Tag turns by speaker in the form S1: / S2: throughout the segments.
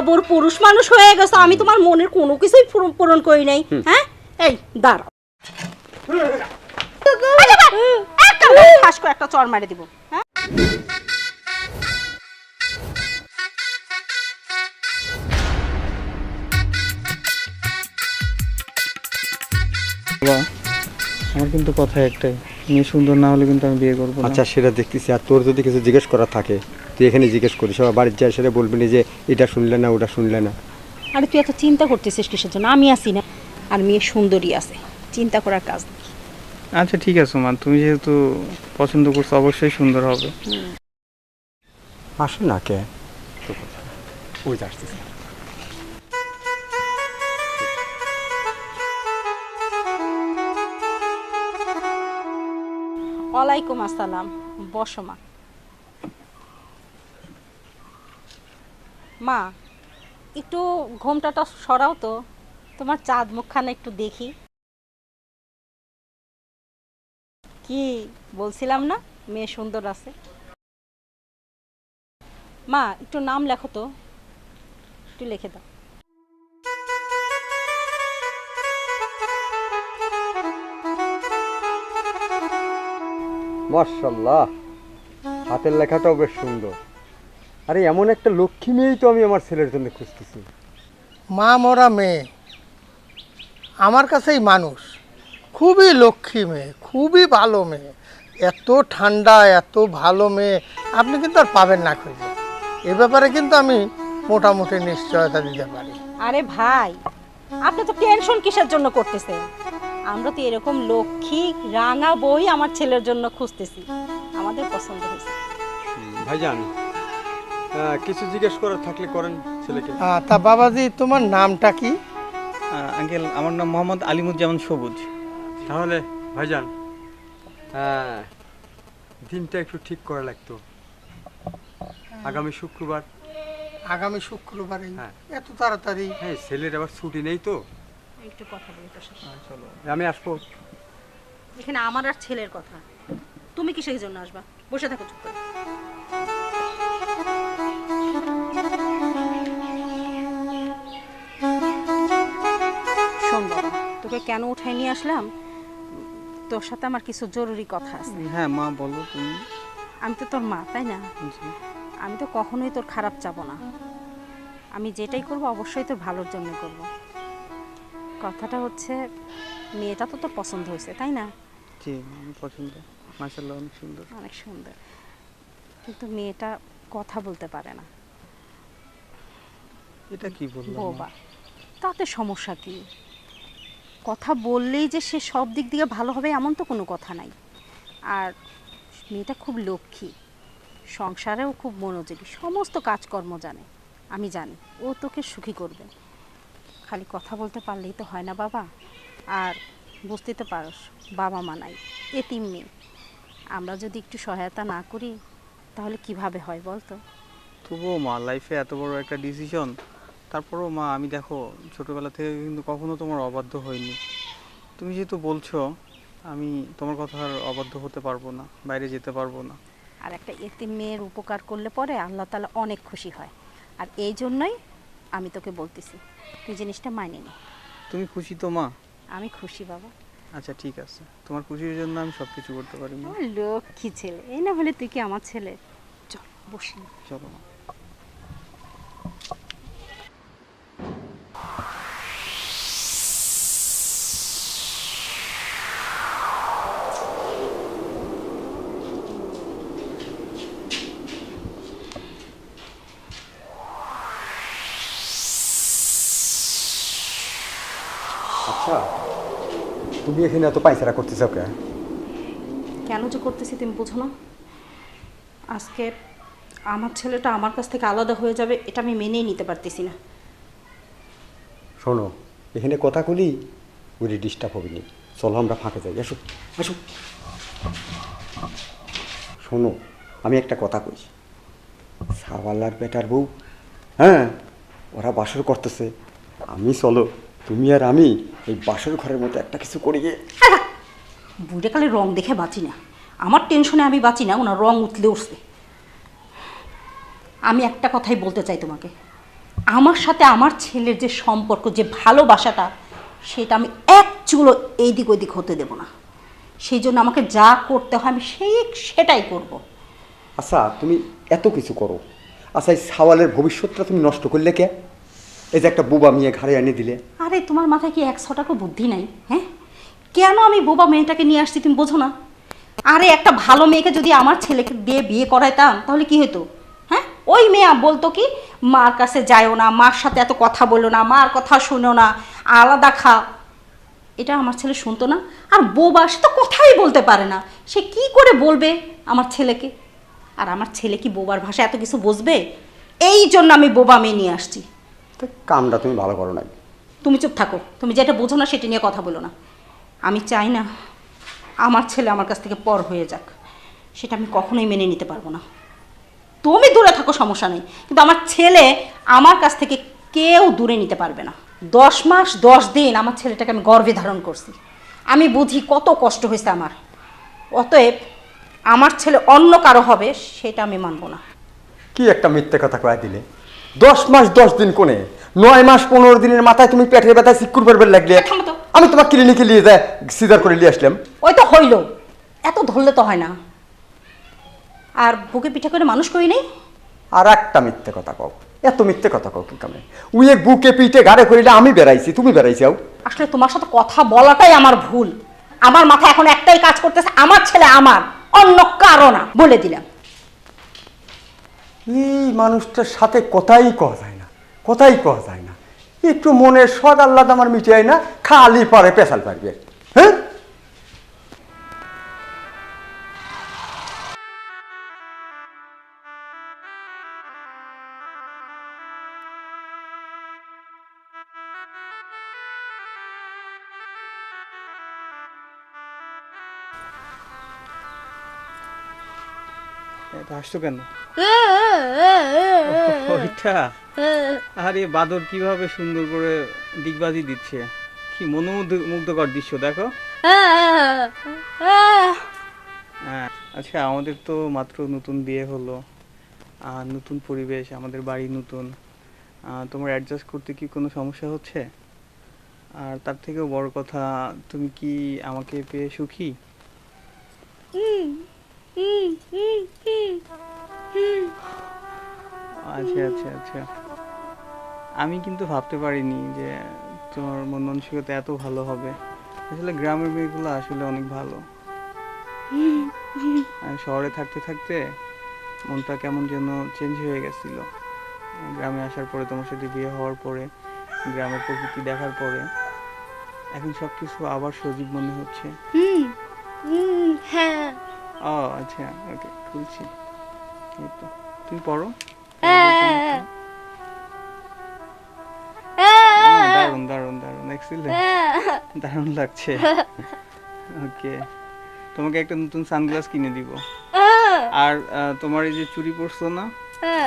S1: খবর পুরুষ মানুষ হয়ে গেছো আমি তোমার মনের কোনো কিছুই পূরণ- করি নাই হ্যাঁ? এই দাঁড়াও। একটা ঠাস করে একটা চর মারে দিব হ্যাঁ?
S2: বাবা আমার কিন্তু কথা একটাই মেয়ে সুন্দর না হলে কিন্তু আমি বিয়ে করব না।
S3: আচ্ছা সেটা দেখতেছি আর তোর যদি কিছু জিজ্ঞেস করার থাকে তুই এখানে জিজ্ঞেস করিস সবাই বাড়ির যায় সেটা বলবি না যে এটা শুনলে না ওটা শুনলে না।
S1: আরে তুই এত চিন্তা করতেছিস কিসের জন্য? আমি আছি না। আর মেয়ে সুন্দরী আছে। চিন্তা করার কাজ নেই।
S2: আচ্ছা ঠিক আছে মা। তুমি যেহেতু পছন্দ করছ অবশ্যই সুন্দর হবে।
S3: আসো না কে? ওই যে আসতেছে।
S1: ওয়ালাইকুম আসসালাম। বসো মা। মা, একটু ঘোমটাটা সরাও তো। তোমার চাঁদ মুখখানা একটু দেখি। কি বলছিলাম না? মেয়ে সুন্দর আছে। মা, একটু নাম লেখো তো। একটু লিখে দাও।
S3: মার্শাল্লাহ হাতের লেখাটাও বেশ সুন্দর। আরে এমন একটা লক্ষ্মী মেয়েই তো আমি আমার ছেলের জন্য খুঁজতেছি।
S4: মা মরা মেয়ে। আমার কাছেই মানুষ। খুবই লক্ষ্মী মেয়ে খুবই ভালো মেয়ে। এত ঠান্ডা এত ভালো মেয়ে। আপনি কিন্তু আর পাবেন না খুঁজে। এ ব্যাপারে কিন্তু আমি মোটামুটি নিশ্চয়তা দিতে পারি।
S1: আরে ভাই আপনি তো টেনশন কিসের জন্য করতেছেন? আমরা তো এরকম লক্ষ্মী রাঙা বই আমার ছেলের জন্য খুঁজতেছি। আমাদের পছন্দ হয়েছে।
S3: ভাইজান কিছু জিজ্ঞেস করার থাকলে করেন ছেলেকে।
S4: তা বাবাজি তোমার নামটা কি?
S2: আঙ্কেল আমার নাম মোহাম্মদ আলিমুজ্জামান সবুজ।
S3: তাহলে ভাইজান হ্যাঁ দিনটা একটু ঠিক করা লাগতো। আগামী শুক্রবার।
S4: আগামী শুক্রবারে?
S3: হ্যাঁ।
S4: এত তাড়াতাড়ি?
S3: হ্যাঁ ছেলের আবার ছুটি নেই তো।
S1: একটু কথা বলি তোর সাথে।
S3: আমি আসব।
S1: এখানে আমার আর ছেলের কথা। তুমি কিসের জন্য আসবা? বসে থাকো চুপ করে। তোকে কেন উঠাই নিয়ে আসলাম? তোর সাথে আমার কিছু জরুরি কথা আছে।
S2: হ্যাঁ মা বলো তুমি।
S1: আমি তো তোর মা তাই না? আমি তো কখনোই তোর খারাপ চাবো না। আমি যেটাই করব অবশ্যই তোর ভালোর জন্য করব। কথাটা হচ্ছে মেয়েটা তো তোর পছন্দ হয়েছে তাই না?
S2: জি পছন্দ। মার্শাল্লাহ অনেক সুন্দর।
S1: অনেক সুন্দর। কিন্তু মেয়েটা কথা বলতে পারে না।
S2: এটা কি বলব
S1: বোবা তাতে সমস্যা কি? কথা বললেই যে সে সব দিক দিয়ে ভালো হবে এমন তো কোনো কথা নাই। আর মেয়েটা খুব লক্ষ্মী, সংসারেও খুব মনোযোগী, সমস্ত কাজকর্ম জানে, আমি জানি, ও তোকে সুখী করবে। খালি কথা বলতে পারলেই তো হয় না বাবা। আর বুঝতে তো পারস, বাবা মা নাই, এতিম মেয়ে। আমরা যদি একটু সহায়তা না করি, তাহলে কীভাবে হয় বলতো?
S2: তবুও মা লাইফে এত বড় একটা ডিসিশন তারপরেও মা আমি দেখো ছোটবেলা থেকে কিন্তু কখনো তোমার অবাধ্য হইনি। তুমি যেহেতু বলছো আমি তোমার কথা আর অবাধ্য হতে পারব না বাইরে যেতে পারব না।
S1: আর একটা এতে মেয়ের উপকার করলে পরে আল্লাহ তালা অনেক খুশি হয়। আর এই জন্যই আমি তোকে বলতেছি তুই জিনিসটা মানে নে।
S2: তুমি খুশি তো মা?
S1: আমি খুশি বাবা।
S2: আচ্ছা ঠিক আছে। তোমার খুশির জন্য আমি সব কিছু করতে পারি মা।
S1: লক্ষ্মী ছেলে এই না হলে তুই কি আমার ছেলে? চল বসি।
S2: চলো মা।
S3: আচ্ছা তুমি এখানে এত পাইচারা করতেছ কে
S1: কেন যে করতেছি তুমি বুঝো না। আজকে আমার ছেলেটা আমার কাছ থেকে আলাদা হয়ে যাবে এটা আমি মেনেই নিতে পারতেছি না।
S3: শোনো এখানে কথা বলি ওই ডিস্টার্ব হবে নি। চলো আমরা ফাঁকে যাই আসো আসো। শোনো আমি একটা কথা কই। সাওয়ালার বেটার বউ হ্যাঁ ওরা বাসর করতেছে। আমি চলো তুমি আর আমি এই বাসর ঘরের মতো একটা কিছু করি গিয়ে
S1: বুড়ে কালে রং দেখে বাঁচি না। আমার টেনশনে আমি বাঁচি না ওনার রং উতলে উঠছে। আমি একটা কথাই বলতে চাই তোমাকে। আমার সাথে আমার ছেলের যে সম্পর্ক যে ভালোবাসাটা সেটা আমি এক চুলো এইদিক ওইদিক হতে দেব না। সেই জন্য আমাকে যা করতে হয় আমি সেই সেটাই করব।
S3: আচ্ছা তুমি এত কিছু করো। আচ্ছা এই সাওয়ালের ভবিষ্যৎটা তুমি নষ্ট করলে কে? এই যে একটা বোবা মেয়ে ঘাড়ে এনে দিলে।
S1: আরে, তোমার মাথায় কি একশো টাকা বুদ্ধি নাই হ্যাঁ? কেন আমি বোবা মেয়েটাকে নিয়ে আসছি তুমি বোঝো না? আরে, একটা ভালো মেয়েকে যদি আমার ছেলেকে দিয়ে বিয়ে করাইতাম, তাহলে কি হতো হ্যাঁ? ওই মেয়ে বলতো কি, মার কাছে যায়ও না, মার সাথে এত কথা বলো না, মার কথা শোনো না, আলাদা খা। এটা আমার ছেলে শুনতো না। আর বোবা, সে তো কথাই বলতে পারে না। সে কি করে বলবে আমার ছেলেকে? আর আমার ছেলে কি বোবার ভাষা এত কিছু বুঝবে? এই জন্য আমি বোবা মেয়ে নিয়ে আসছি।
S3: তো কামটা তুমি ভালো করো নাই
S1: তুমি চুপ থাকো। তুমি যেটা বোঝো না সেটা নিয়ে কথা বলো না। আমি চাই না আমার ছেলে আমার কাছ থেকে পর হয়ে যাক। সেটা আমি কখনোই মেনে নিতে পারব না। তুমি দূরে থাকো সমস্যা নেই। কিন্তু আমার ছেলে আমার কাছ থেকে কেউ দূরে নিতে পারবে না। দশ মাস দশ দিন আমার ছেলেটাকে আমি গর্ভে ধারণ করছি। আমি বুঝি কত কষ্ট হয়েছে আমার। অতএব আমার ছেলে অন্য কারও হবে সেটা আমি মানবো না।
S3: কি একটা মিথ্যে কথা কয়ে দিলে? দশ মাস দশ দিন কোনে? নয় মাস পনেরো দিনের মাথায় তুমি পেটের ব্যথায় সিকুর পেরবের লাগলে। আমি তোমার ক্লিনিকে নিয়ে যায় সিজার করে নিয়ে আসলাম।
S1: ওই তো হইল। এত ধরলে তো হয় না। আর বুকে পিঠে করে মানুষ করি নেই?
S3: আর একটা মিথ্যে কথা কও। এত মিথ্যে কথা কও কি কামে উইয়ে বুকে পিঠে গাড়ে করিলে আমি বেড়াইছি তুমি বেড়াইছাও
S1: আসলে তোমার সাথে কথা বলাটাই আমার ভুল। আমার মাথায় এখন একটাই কাজ করতেছে আমার ছেলে আমার অন্য কারও না বলে দিলাম।
S3: এই মানুষটার সাথে কথাই কওয়া যায় না, কথাই কওয়া যায় না। একটু মনের সদ আল্লাহ আমার মিটিয়ায় না, খালি পারে পেশাল পারবে। হ্যাঁ?
S2: আসছো কেন? ওইটা? আরে বাদর কীভাবে সুন্দর করে দিগবাজি দিচ্ছে? কি মনোমুগ্ধ মুগ্ধকর দৃশ্য দেখো। হ্যাঁ আচ্ছা আমাদের তো মাত্র নতুন বিয়ে হলো আর নতুন পরিবেশ আমাদের বাড়ি নতুন। তোমার অ্যাডজাস্ট করতে কি কোনো সমস্যা হচ্ছে? আর তার থেকেও বড় কথা তুমি কি আমাকে পেয়ে সুখী? আচ্ছা আচ্ছা আচ্ছা। আমি কিন্তু ভাবতে পারিনি যে তোমার মন মানসিকতা এত ভালো হবে। আসলে গ্রামের মেয়েগুলো আসলে অনেক ভালো। আর শহরে থাকতে থাকতে মনটা কেমন যেন চেঞ্জ হয়ে গেছিল। গ্রামে আসার পরে তোমার সাথে বিয়ে হওয়ার পরে, গ্রামের প্রকৃতি দেখার পরে, এখন সব কিছু আবার সজীব মনে হচ্ছে।
S5: হ্যাঁ।
S2: ও আচ্ছা ওকে খুলছি। তুমি পড়ো।
S5: হ্যাঁ।
S2: ও, দারুণ দারুণ দারুণ এক্সিলেন্ট দারুণ লাগছে। ওকে তোমাকে একটা নতুন সানগ্লাস কিনে দিব। আর তোমার এই যে চুড়ি পরছো না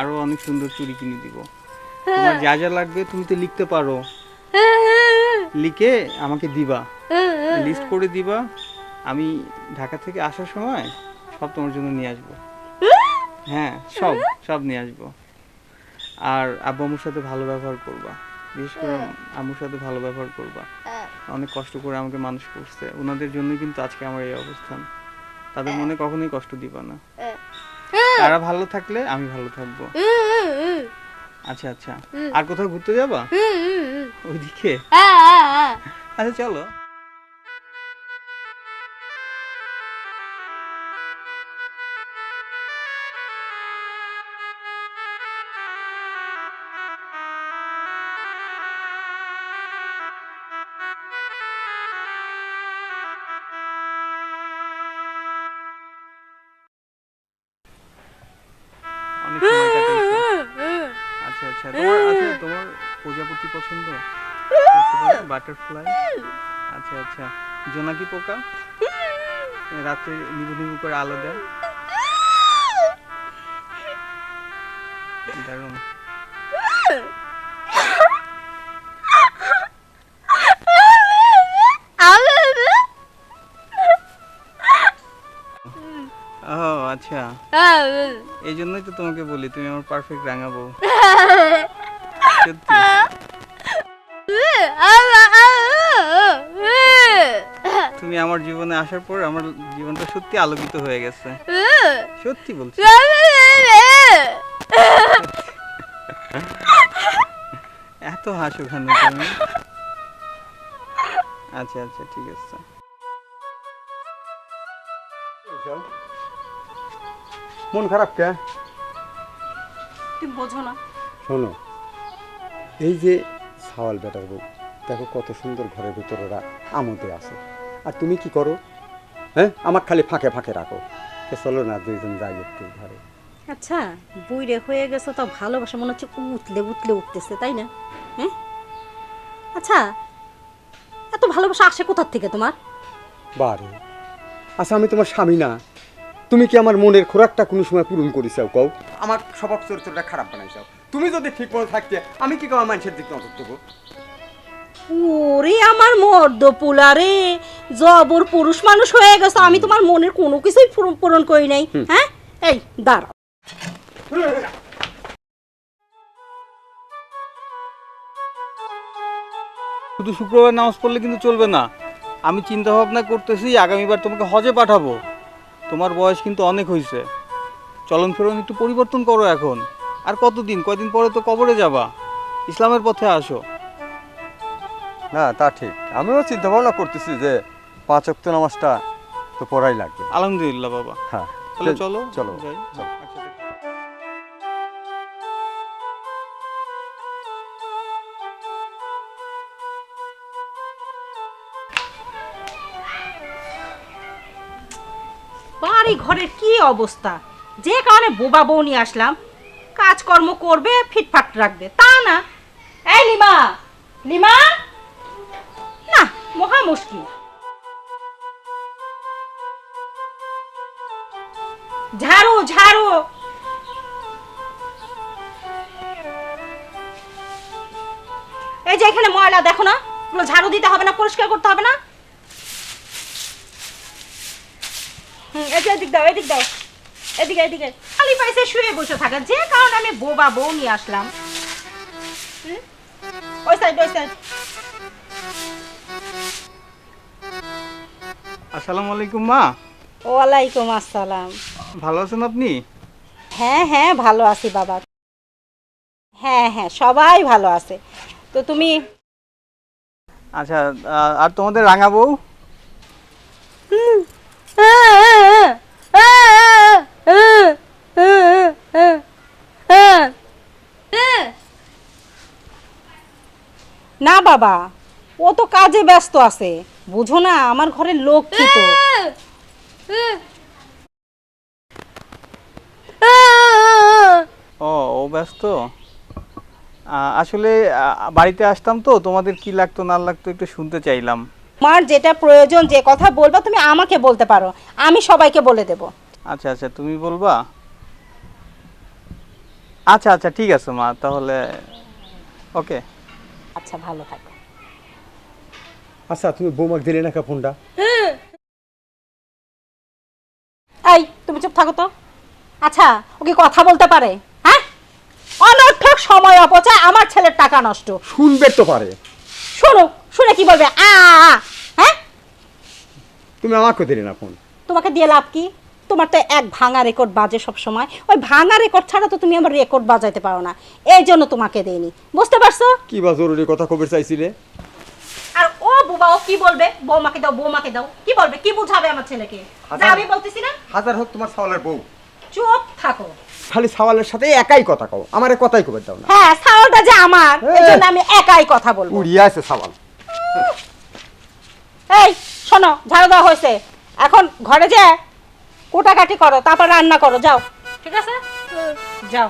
S2: আরও অনেক সুন্দর চুড়ি কিনে দিব। তোমার যা যা লাগবে তুমি তো লিখতে পারো। লিখে আমাকে দিবা। লিস্ট করে দিবা। আমি ঢাকা থেকে আসার সময় সব তোমার জন্য নিয়ে আসব। হ্যাঁ সব সব নিয়ে আসব। আর আব্বু আম্মুর সাথে ভালো ব্যবহার করবা। বিশেষ করে আম্মুর সাথে ভালো ব্যবহার করবা। অনেক কষ্ট করে আমাকে মানুষ করছে। ওনাদের জন্যই কিন্তু আজকে আমার এই অবস্থান। তাদের মনে কখনোই কষ্ট দিবা না। তারা ভালো থাকলে আমি ভালো থাকব। আচ্ছা আচ্ছা। আর কোথাও ঘুরতে যাবা? ওইদিকে? আচ্ছা চলো। তোমার প্রজাপতি পছন্দ? বাটারফ্লাই? আচ্ছা আচ্ছা। জোনাকি পোকা? রাতে নিবু নিবু করে আলো দেয়? দারুণ। আচ্ছা। এই জন্যই তো তোমাকে বলি তুমি আমার পারফেক্ট রাঙাবো তুমি আমার জীবনে আসার পর আমার জীবনটা সত্যি আলোকিত হয়ে গেছে। সত্যি বলছি। এত হাসো কেন তুমি? আচ্ছা আচ্ছা ঠিক আছে।
S3: মন খারাপ কে?
S1: তুমি বোঝো না।
S3: শোনো। এই যে সাওয়াল বেটার বউ দেখো কত সুন্দর ঘরের ভিতরে ওরা আমোদে আছে। আর তুমি কি করো? হ্যাঁ? আমার খালি ফাঁকে ফাঁকে রাখো। চলো না দুইজন যাই একটু ঘরে।
S1: আচ্ছা বুইরে হয়ে গেছে তো ভালোবাসা মনে হচ্ছে উতলে উতলে উঠতেছে তাই না? হ্যাঁ? আচ্ছা এত ভালোবাসা আসে কোথার থেকে তোমার?
S3: বারে। আচ্ছা আমি তোমার স্বামী না। তুমি কি আমার মনের খোরাকটা কোনো সময় পূরণ করিসাও কও? আমার স্বভাব চরিত্রটা খারাপ বানাইছাও তুমি যদি ঠিক মতো থাকতে আমি কি কম মানুষের দিক নজর দেবো?
S1: ওরে আমার মর্দ জবর পুরুষ মানুষ হয়ে গেছে আমি তোমার মনের কোনো কিছুই পূরণ- পূরণ করি নাই হ্যাঁ? এই দাঁড়াও।
S2: শুধু শুক্রবার নামাজ পড়লে কিন্তু চলবে না। আমি চিন্তা ভাবনা করতেছি আগামীবার তোমাকে হজে পাঠাবো। তোমার বয়স কিন্তু অনেক হয়েছে চলন ফেরন একটু পরিবর্তন করো এখন। আর কতদিন? কয়দিন পরে তো কবরে যাবা। ইসলামের পথে আসো।
S3: না তা ঠিক। আমিও চিন্তা ভাবনা করতেছি যে পাঁচ অক্ত নামাজটা তো পড়াই লাগবে।
S2: আলহামদুলিল্লাহ বাবা।
S3: হ্যাঁ।
S2: তাহলে চলো
S3: চলো
S2: যাই।
S3: চলো।
S1: অবস্থা। যে কারণে বোবা বউ নিয়ে আসলাম। কাজকর্ম করবে, ফিটফাট রাখবে, তা না। এই লিমা লিমা। না, মহা মুশকিল। ঝাড়ু ঝাড়ু। এই যে এখানে ময়লা, দেখো না। ঝাড়ু দিতে হবে না, পরিষ্কার করতে হবে না। হুম, এদিকে দাও এদিক দাও। এদিকে এদিকে। খালি শুয়ে বসে থাকা যে কারণে আমি বোবা বউ নিয়ে আসলাম। ওই সাইড ওই সাইড
S2: আসসালামু আলাইকুম মা।
S1: ওয়ালাইকুম আসসালাম।
S2: ভালো আছেন আপনি?
S1: হ্যাঁ হ্যাঁ ভালো আছি বাবা। হ্যাঁ হ্যাঁ সবাই ভালো আছে। তো তুমি?
S2: আচ্ছা আর তোমাদের রাঙা বউ?
S1: না বাবা, ও তো কাজে ব্যস্ত আছে। বুঝো না, আমার ঘরের লক্ষ্মী তো?
S2: ও ও ব্যস্ত? আসলে বাড়িতে আসতাম তো, তোমাদের কি লাগতো, না লাগতো একটু শুনতে চাইলাম।
S1: তোমার যেটা প্রয়োজন যে কথা বলবা তুমি আমাকে বলতে পারো। আমি সবাইকে বলে দেব।
S2: আচ্ছা আচ্ছা তুমি বলবা? আচ্ছা আচ্ছা ঠিক আছে মা তাহলে ওকে।
S1: আচ্ছা ভালো থাকো।
S3: আচ্ছা তুমি বৌমাক দিলে না কা ফোনটা?
S1: এই তুমি চুপ থাকো তো। আচ্ছা ও কি কথা বলতে পারে? হ্যাঁ? অনর্থক সময় অপচয় আমার ছেলের টাকা নষ্ট।
S3: শুনবে তো পারে।
S1: শোনো শুনে কি বলবে? আ হ্যাঁ?
S3: তুমি আমাকে দিলে না ফোন।
S1: তোমাকে দিয়ে লাভ কি? তোমার তো এক ভাঙা রেকর্ড বাজে সব সময় ওই ভাঙা রেকর্ড ছাড়া তো তুমি আমার রেকর্ড বাজাইতে পারো না। এই জন্য তোমাকে দেইনি। বুঝতে পারছ?
S3: কি বা জরুরি কথা কবে চাইছিলে?
S1: আর ও বুবা ও কি বলবে? বৌমাকে দাও বৌমাকে দাও। কি বলবে? কি বুঝাবে আমার ছেলেকে? যা আমি বলতেছি না?
S3: হাজার হোক তোমার সাওয়ালের বউ।
S1: চুপ থাকো।
S3: খালি সাওয়ালের সাথে একাই কথা কও। আমার কথাই কবে দাও না।
S1: হ্যাঁ সাওয়ালটা যে আমার এই জন্য আমি একাই কথা বলব।
S3: উড়িয়ে আছে সাওয়াল
S1: এই শোনো ঝাড়ু দেওয়া হয়েছে। এখন ঘরে যে কোটাকাটি করো তারপর রান্না করো যাও। ঠিক আছে? যাও।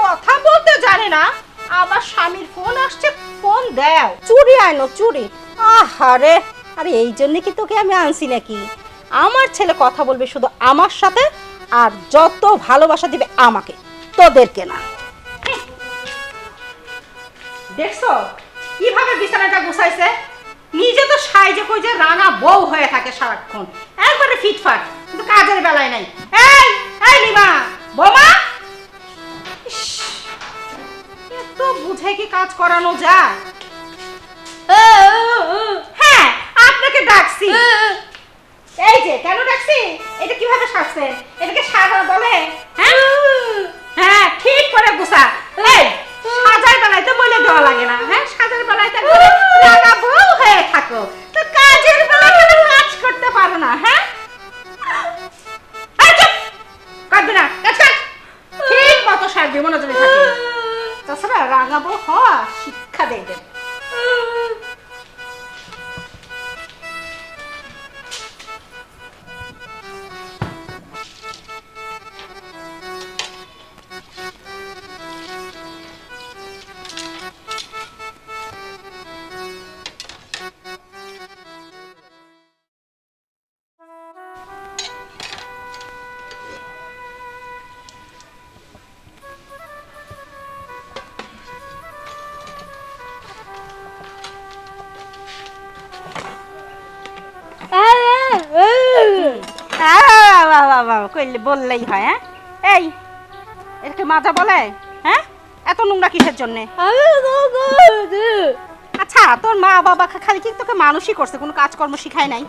S1: কথা বলতে জানে না আবার স্বামীর ফোন আসছে ফোন দাও। চুরি আনো চুরি। আহারে আরে এই জন্য কি তোকে আমি আনছি নাকি? আমার ছেলে কথা বলবে শুধু আমার সাথে? আর যত ভালোবাসা দিবে আমাকে, তোদেরকে না। দেখছ? কীভাবে বিছানাটা গুছাইছে? নিজে তো সাইজে কই যে বউ হয়ে থাকে সারাক্ষণ। একবারে ফিটফাট, কিন্তু কাজের বেলায় নাই। এই এই লিমা বোমা! এত বুঝে কি কাজ করানো যায়? হ্যাঁ আপনাকে ডাকছি। এই যে কেন ডাকছি এটা কীভাবে সাজছে এটাকে সাজা বলে হ্যাঁ হ্যাঁ? বললেই হয় হ্যাঁ? এই এটাকে মাজা বলে? হ্যাঁ? এত নোংরা কিসের জন্যে? আচ্ছা তোর মা বাবা খালি কি তোকে মানুষই করছে? কোনো কাজকর্ম শিখায় নাই?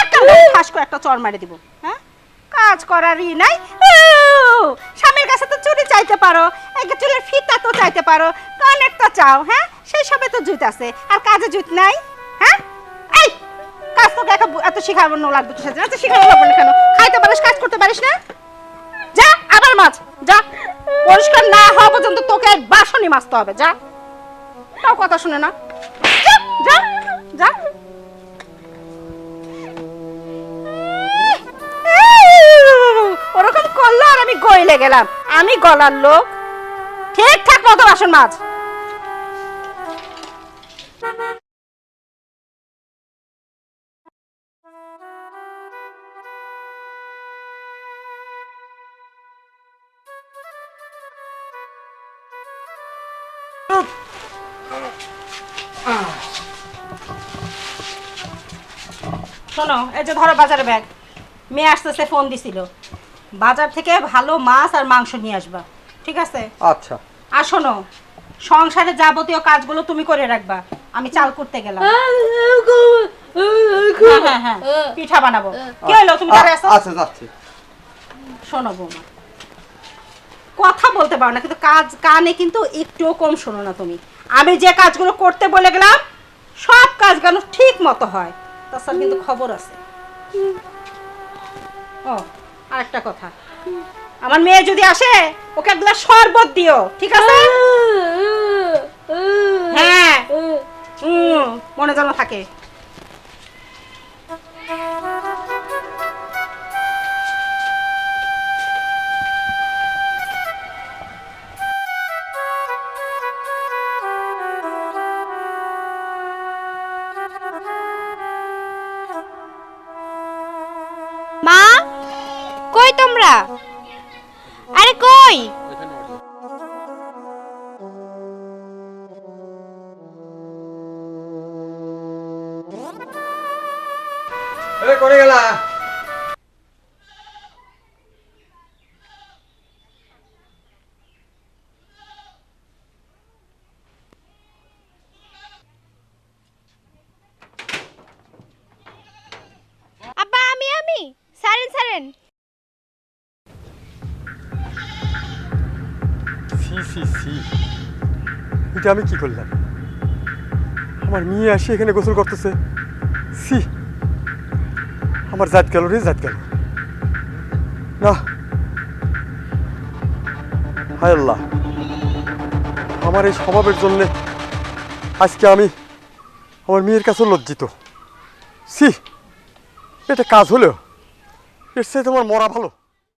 S1: একটা ঠাস করে একটা চর মারে দিব হ্যাঁ? কাজ করারই নাই। স্বামীর কাছে তো চুরি চাইতে পারো একটা চুলের ফিতা তো চাইতে পারো কানের তো চাও হ্যাঁ? সেই সবে তো জুত আছে আর কাজে জুত নাই হ্যাঁ? কাজ তোকে এত শিখাবো না লাগবে কিসের জন্য? এত শিখানো লাগবে কেন? খাইতে পারিস, কাজ করতে পারিস না? যা, আবার মাছ, যা। পরিষ্কার না হওয়া পর্যন্ত তোকে বাসনই মাজতে হবে, যা। তাও কথা শুনে না। যা যা ওরকম করল আর আমি গইলে গেলাম। আমি গলার লোক। ঠিকঠাক মতো বাসন মাছ শোনো এই যে ধরো বাজারে ব্যাগ। মেয়ে আসতেছে ফোন দিছিল। বাজার থেকে ভালো মাছ আর মাংস নিয়ে আসবা ঠিক আছে?
S3: আচ্ছা।
S1: আর শোনো সংসারের যাবতীয় কাজগুলো তুমি করে রাখবা। আমি চাল করতে গেলাম। হ্যাঁ হ্যাঁ হ্যাঁ পিঠা বানাবো। কি হলো তুমি দাঁড়ায় আছো?
S3: আচ্ছা যাচ্ছি।
S1: শোনো বৌমা কথা বলতে পারো না কিন্তু কাজ কানে কিন্তু একটুও কম শোনো না তুমি। আমি যে কাজগুলো করতে বলে গেলাম সব কাজ যেন ঠিক মতো হয়। তাছাড়া কিন্তু খবর আছে। ও আর একটা কথা। আমার মেয়ে যদি আসে ওকে এক গ্লাস শরবত দিও ঠিক আছে? হ্যাঁ। মনে যেন থাকে।
S5: সারেন
S6: সি সি সি এটা আমি কি করলাম? আমার মেয়ে আসি এখানে গোসল করতেছে। সি আমার জাত গেল রে, জাত গেল। না। হায় আল্লাহ। আমার এই স্বভাবের জন্যে আজকে আমি আমার মেয়ের কাছে লজ্জিত। সি এটা কাজ হলেও এর সাথে তোমার মরা ভালো